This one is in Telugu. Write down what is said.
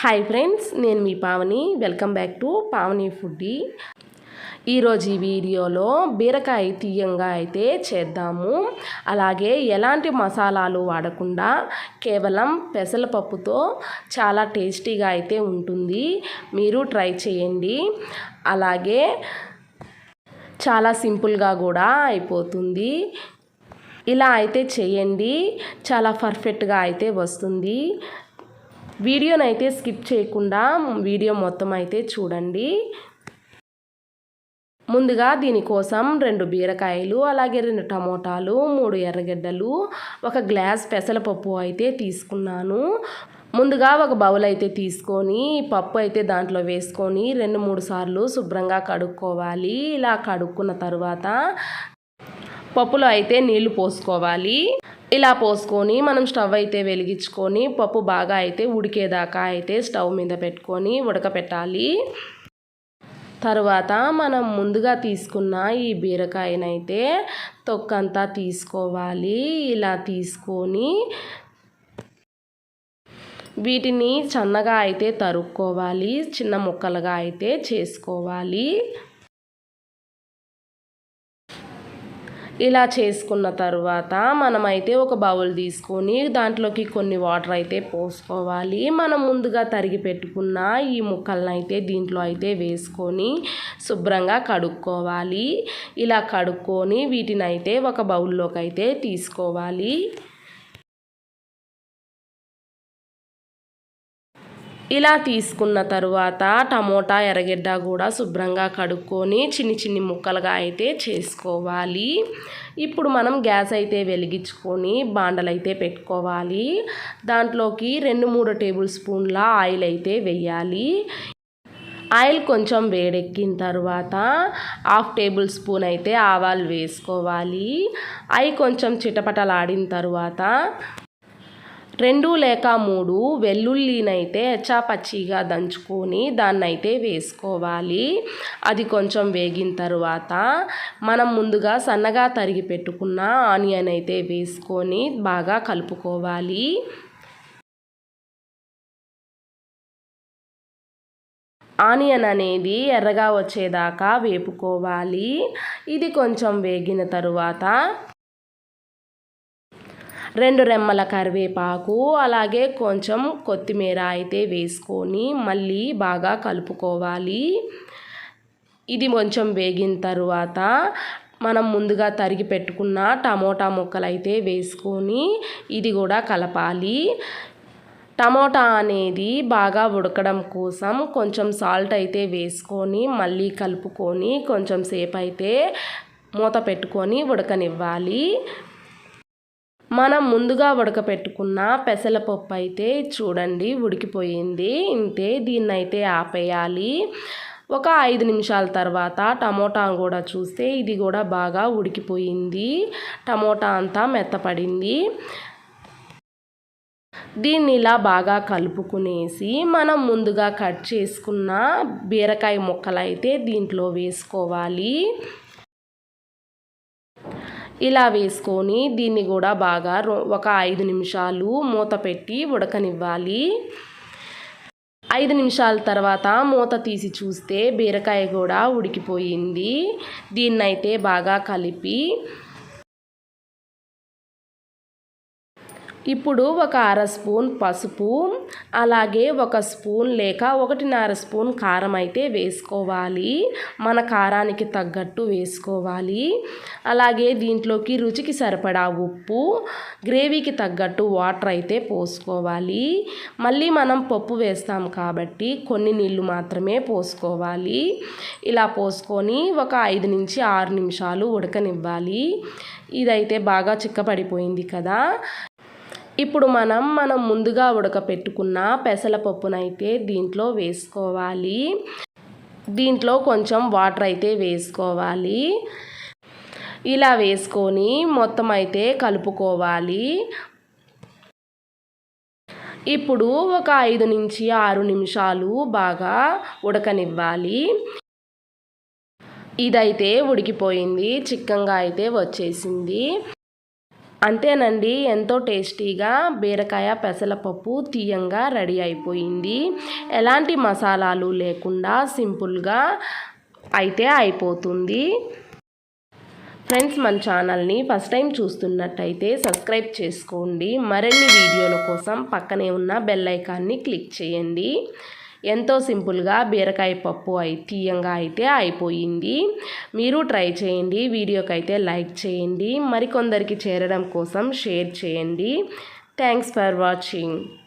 హాయ్ ఫ్రెండ్స్ నేను మీ Pavani. Welcome back to Pavani foodie ఈరోజు ఈ వీడియోలో బీరకాయ తీయంగా అయితే చేద్దాము. అలాగే ఎలాంటి మసాలాలు వాడకుండా కేవలం పెసరపప్పుతో చాలా టేస్టీగా అయితే ఉంటుంది. మీరు ట్రై చేయండి. అలాగే చాలా సింపుల్గా కూడా అయిపోతుంది. ఇలా అయితే చేయండి. చాలా పర్ఫెక్ట్గా అయితే వస్తుంది. వీడియోని అయితే స్కిప్ చేయకుండా వీడియో మొత్తం అయితే చూడండి. ముందుగా దీనికోసం రెండు బీరకాయలు అలాగే రెండు టమోటాలు మూడు ఎర్రగడ్డలు ఒక గ్లాస్ పెసరపప్పు అయితే తీసుకున్నాను. ముందుగా ఒక బౌల్ అయితే తీసుకొని పప్పు అయితే దాంట్లో వేసుకొని రెండు మూడు సార్లు శుభ్రంగా కడుక్కోవాలి. ఇలా కడుక్కున్న తర్వాత పప్పులో అయితే నీళ్ళు పోసుకోవాలి. ఇలా పోసుకొని మనం స్టవ్ అయితే వెలిగించుకొని పప్పు బాగా అయితే ఉడికేదాకా అయితే స్టవ్ మీద పెట్టుకొని ఉడకపెట్టాలి. తర్వాత మనం ముందుగా తీసుకున్న ఈ బీరకాయనైతే తొక్కంతా తీసుకోవాలి. ఇలా తీసుకొని వీటిని చన్నగా అయితే తరుక్కోవాలి. చిన్న ముక్కలుగా అయితే చేసుకోవాలి. ఇలా చేసుకున్న తర్వాత మనమైతే ఒక బౌల్ తీసుకొని దాంట్లోకి కొన్ని వాటర్ అయితే పోసుకోవాలి. మనం ముందుగా తరిగి పెట్టుకున్న ఈ ముక్కలను అయితే దీంట్లో అయితే వేసుకొని శుభ్రంగా కడుక్కోవాలి. ఇలా కడుక్కొని వీటిని అయితే ఒక బౌల్లోకి అయితే తీసుకోవాలి. ఇలా తీసుకున్న తరువాత టమోటా ఎర్రగడ్డ కూడా శుభ్రంగా కడుక్కొని చిన్ని చిన్ని ముక్కలుగా అయితే చేసుకోవాలి. ఇప్పుడు మనం గ్యాస్ అయితే వెలిగించుకొని బాండలు అయితే పెట్టుకోవాలి. దాంట్లోకి రెండు మూడు టేబుల్ స్పూన్ల ఆయిల్ అయితే వెయ్యాలి ఆయిల్ కొంచెం వేడెక్కిన తర్వాత హాఫ్ టేబుల్ స్పూన్ అయితే ఆవాలు వేసుకోవాలి. అవి కొంచెం చిటపటలాడిన తర్వాత రెండు లేక మూడు వెల్లుల్లినైతే పచ్చిగా దంచుకొని దాన్నైతే వేసుకోవాలి. అది కొంచెం వేగిన తర్వాత మనం ముందుగా సన్నగా తరిగి పెట్టుకున్న ఆనియన్ అయితే వేసుకొని బాగా కలుపుకోవాలి. ఆనియన్ అనేది ఎర్రగా వచ్చేదాకా వేపుకోవాలి. ఇది కొంచెం వేగిన తరువాత రెండు రెమ్మల కరివేపాకు అలాగే కొంచెం కొత్తిమీర అయితే వేసుకొని మళ్ళీ బాగా కలుపుకోవాలి. ఇది కొంచెం వేగిన తరువాత మనం ముందుగా తరిగి పెట్టుకున్న టమోటా ముక్కలు అయితే వేసుకొని ఇది కూడా కలపాలి. టమోటా అనేది బాగా ఉడకడం కోసం కొంచెం సాల్ట్ అయితే వేసుకొని మళ్ళీ కలుపుకొని కొంచెం సేపు అయితే మూత పెట్టుకొని ఉడకనివ్వాలి. మనం ముందుగా ఉడకపెట్టుకున్న పెసరపప్పు అయితే చూడండి ఉడికిపోయింది. ఇంతే దీన్ని అయితే ఆపేయాలి. ఒక ఐదు నిమిషాల తర్వాత టమోటా కూడా చూస్తే ఇది కూడా బాగా ఉడికిపోయింది. టమోటా అంతా మెత్తపడింది. దీన్ని ఇలా బాగా కలుపుకునేసి మనం ముందుగా కట్ చేసుకున్న బీరకాయ ముక్కలు అయితే దీంట్లో వేసుకోవాలి. ఇలా వేసుకొని దీన్ని కూడా బాగా ఒక ఐదు నిమిషాలు మూత పెట్టి ఉడకనివ్వాలి. ఐదు నిమిషాల తర్వాత మూత తీసి చూస్తే బీరకాయ కూడా ఉడికిపోయింది. దీన్నైతే బాగా కలిపి ఇప్పుడు ఒక అర స్పూన్ పసుపు అలాగే ఒక స్పూన్ లేక ఒకటిన్నర స్పూన్ కారం అయితే వేసుకోవాలి. మన కారానికి తగ్గట్టు వేసుకోవాలి. అలాగే దీంట్లోకి రుచికి సరిపడా ఉప్పు గ్రేవీకి తగ్గట్టు వాటర్ అయితే పోసుకోవాలి. మళ్ళీ మనం పప్పు వేస్తాం కాబట్టి కొన్ని నీళ్ళు మాత్రమే పోసుకోవాలి. ఇలా పోసుకొని ఒక ఐదు నుంచి ఆరు నిమిషాలు ఉడకనివ్వాలి. ఇదైతే బాగా చిక్కపడిపోయింది కదా. ఇప్పుడు మనం మనం ముందుగా ఉడకపెట్టుకున్న పెసలపప్పునైతే దీంట్లో వేసుకోవాలి. దీంట్లో కొంచెం వాటర్ అయితే వేసుకోవాలి. ఇలా వేసుకొని మొత్తం అయితే కలుపుకోవాలి. ఇప్పుడు ఒక ఐదు నుంచి ఆరు నిమిషాలు బాగా ఉడకనివ్వాలి. ఇదైతే ఉడికిపోయింది చిక్కంగా అయితే వచ్చేసింది. అంతేనండి ఎంతో టేస్టీగా బీరకాయ పెసరపప్పు తీయంగా రెడీ అయిపోయింది. ఎలాంటి మసాలాలు లేకుండా సింపుల్గా అయితే అయిపోతుంది. ఫ్రెండ్స్ మన ఛానల్ని ఫస్ట్ టైం చూస్తున్నట్టయితే సబ్స్క్రైబ్ చేసుకోండి. మరిన్ని వీడియోల కోసం పక్కనే ఉన్న బెల్ ఐకాన్ని క్లిక్ చేయండి. ఎంతో సింపుల్గా బీరకాయ పప్పు అయి తీయంగా అయితే అయిపోయింది. మీరు ట్రై చేయండి. వీడియోకి అయితే లైక్ చేయండి. మరికొందరికి చేరడం కోసం షేర్ చేయండి. Thanks for watching.